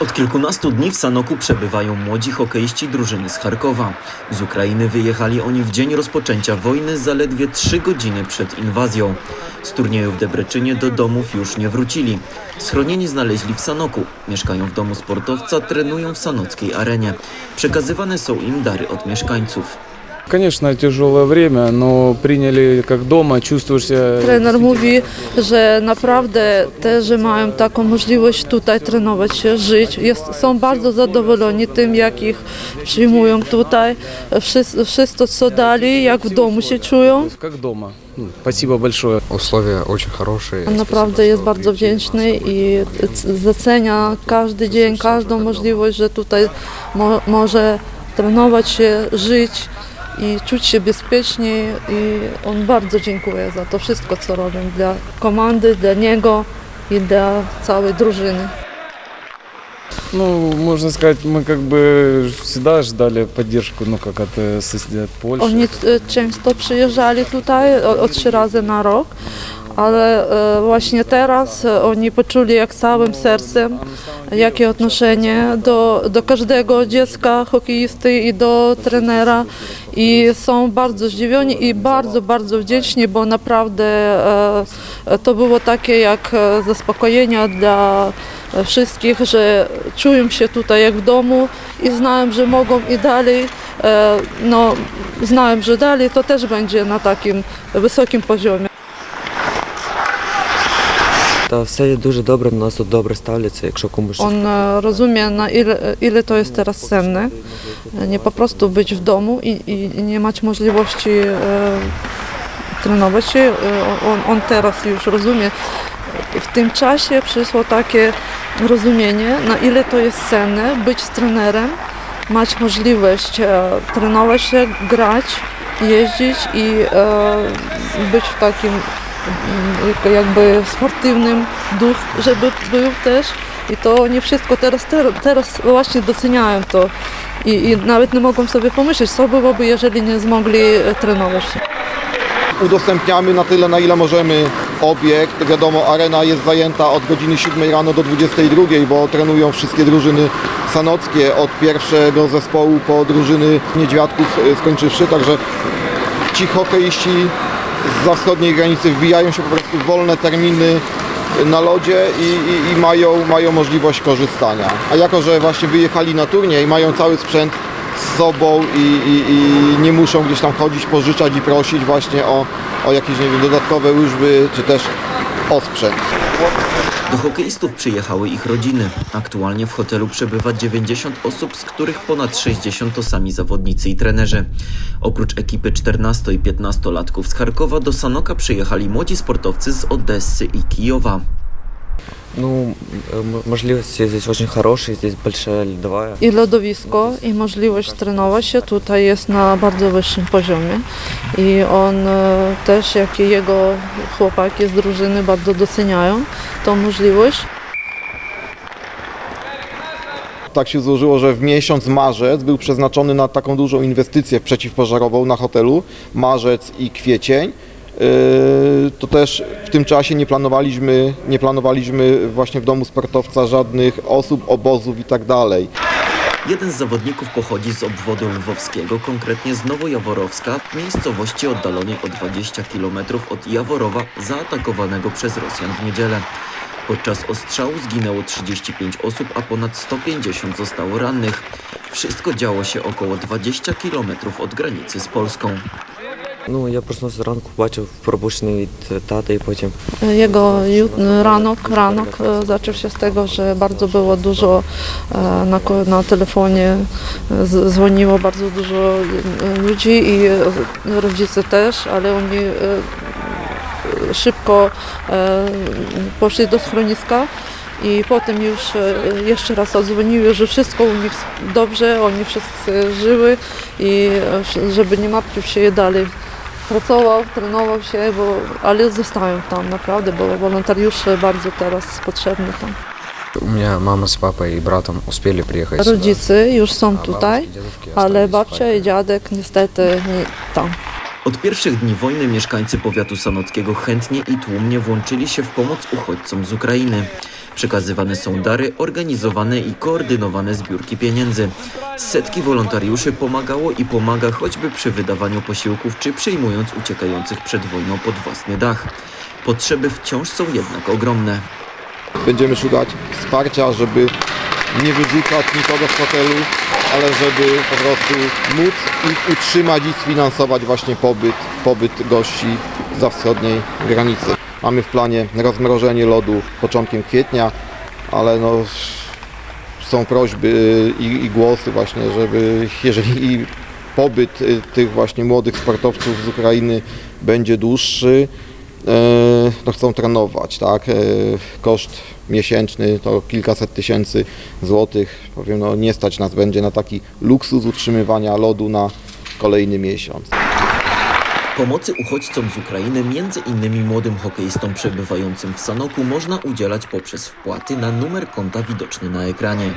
Od kilkunastu dni w Sanoku przebywają młodzi hokeiści drużyny z Charkowa. Z Ukrainy wyjechali oni w dzień rozpoczęcia wojny zaledwie trzy godziny przed inwazją. Z turnieju w Debreczynie do domów już nie wrócili. Schronieni znaleźli w Sanoku. Mieszkają w domu sportowca, trenują w sanockiej arenie. Przekazywane są im dary od mieszkańców. Конечно, тяжелое время, но приняли как дома, чувствуешь себя... Trener mówi, że naprawdę te, że mają taką możliwość tutaj trenować się, żyć, jest, są bardzo zadowoleni tym, jak ich przyjmują tutaj. Wszystko, wszystko co dali, jak w domu się czują. Как дома. Ну, Спасибо большое. Условия очень хорошие. On naprawdę jest bardzo wdzięczny i c- docenia każdy dzień, każdą możliwość, że tutaj mo, może trenować się, żyć i czuć się bezpiecznie i on bardzo dziękuję za to wszystko, co robią dla komandy, dla niego i dla całej drużyny. Ну, можно сказать, мы как бы всегда ждали поддержку, ну, как от, э, сос- от Польши. Oni e, często przyjeżdżali tutaj o, o trzy razy na rok, ale e, właśnie teraz e, oni poczuli jak całym sercem, jakie odnoszenie do, do każdego dziecka, hokeisty i do trenera i są bardzo zdziwieni i bardzo, bardzo wdzięczni, bo naprawdę e, to było takie jak zaspokojenie dla wszystkich, że czują się tutaj jak w domu i znają, że mogą i dalej, no znałem, że dalej to też będzie na takim wysokim poziomie. Та все є дуже добре, до нас тут добре ставляться, якщо комусь щось On e, rozumie, na ile, ile to jest teraz cenne. Nie po prostu być w domu i, i nie mieć możliwości e, trenować się. E, on, on teraz już rozumie. W tym czasie przyszło takie rozumienie, na ile to jest cenne być z trenerem, mieć możliwość e, trenować się, grać, jeździć i e, być w takim mm, jakby sportywnym duch, żeby był też. I to oni wszystko teraz, teraz, właśnie doceniają to. I, I nawet nie mogą sobie pomyśleć, co byłoby, jeżeli nie zmogli e, trenować udostępniamy na tyle, na ile możemy obiekt. Wiadomo, arena jest zajęta od godziny 7 rano do 22, bo trenują wszystkie drużyny sanockie, od pierwszego zespołu po drużyny niedźwiadków y, skończywszy, także ci hokeiści z wschodniej granicy wbijają się po prostu wolne terminy na lodzie i, i, i mają, mają możliwość korzystania. A jako, że właśnie wyjechali na turniej, mają cały sprzęt z sobą i, i, i nie muszą gdzieś tam chodzić, pożyczać i prosić właśnie o, o jakieś nie wiem, dodatkowe łyżwy, czy też o sprzęt. Do hokeistów przyjechały ich rodziny. Aktualnie w hotelu przebywa 90 osób, z których ponad 60 to sami zawodnicy i trenerzy. Oprócz ekipy 14 i 15-latków z Charkowa do Sanoka przyjechali młodzi sportowcy z Odessy i Kijowa. ну м- можливості здесь очень хороші, здесь большая льдовая. I lodowisko, i możliwość trenować się tutaj jest na bardzo wyższym poziomie. I on e, też, jak i jego chłopaki z drużyny bardzo doceniają tą możliwość. Tak się złożyło, że w miesiąc marzec był przeznaczony na taką dużą inwestycję przeciwpożarową na hotelu, marzec i kwiecień. Yy, To też w tym czasie nie planowaliśmy, nie planowaliśmy właśnie w domu sportowca żadnych osób, obozów i tak. Jeden z zawodników pochodzi z obwodu lwowskiego, konkretnie z Nowojaworowska, miejscowości oddalonej o 20 km od Jaworowa, zaatakowanego przez Rosjan w niedzielę. Podczas ostrzału zginęło 35 osób, a ponad 150 zostało rannych. Wszystko działo się około 20 km od granicy z Polską. Ну я проснувся зранку, бачив пропущений від тата і потім Jego ju- ranok, ranok e, zaczął się z tego, że bardzo było dużo e, na, ko- na telefonie, e, z- dzwoniło bardzo dużo e, ludzi i e, rodzice też, ale oni e, szybko e, poszli do schroniska. I potem już e, jeszcze raz odzwoniły, że wszystko u nich dobrze, oni wszyscy żyły i e, żeby nie martwił się dalej pracował, trenował się, bo, ale zostałem tam naprawdę, bo wolontariusze bardzo teraz potrzebni tam. U mnie mama z papą i bratem uspieli przyjechać. Rodzice już są tutaj, ale babcia i dziadek niestety nie tam. Od pierwszych dni wojny mieszkańcy powiatu sanockiego chętnie i tłumnie włączyli się w pomoc uchodźcom z Ukrainy. Przekazywane są dary, organizowane i koordynowane zbiórki pieniędzy. Setki wolontariuszy pomagało i pomaga choćby przy wydawaniu posiłków czy przyjmując uciekających przed wojną pod własny dach. Potrzeby wciąż są jednak ogromne. Będziemy szukać wsparcia, żeby nie wyrzucać nikogo z hotelu, ale żeby po prostu móc ich utrzymać i sfinansować właśnie pobyt, pobyt gości za wschodniej granicy. Mamy w planie rozmrożenie lodu początkiem kwietnia, ale no, są prośby i, i głosy właśnie, żeby jeżeli pobyt y, tych właśnie młodych sportowców z Ukrainy będzie dłuższy, no chcą trenować, tak? Koszt miesięczny to kilkaset tysięcy złotych. Powiem, no nie stać nas będzie na taki luksus utrzymywania lodu na kolejny miesiąc. Pomocy uchodźcom z Ukrainy, między innymi młodym hokeistom przebywającym w Sanoku, można udzielać poprzez wpłaty na numer konta widoczny na ekranie.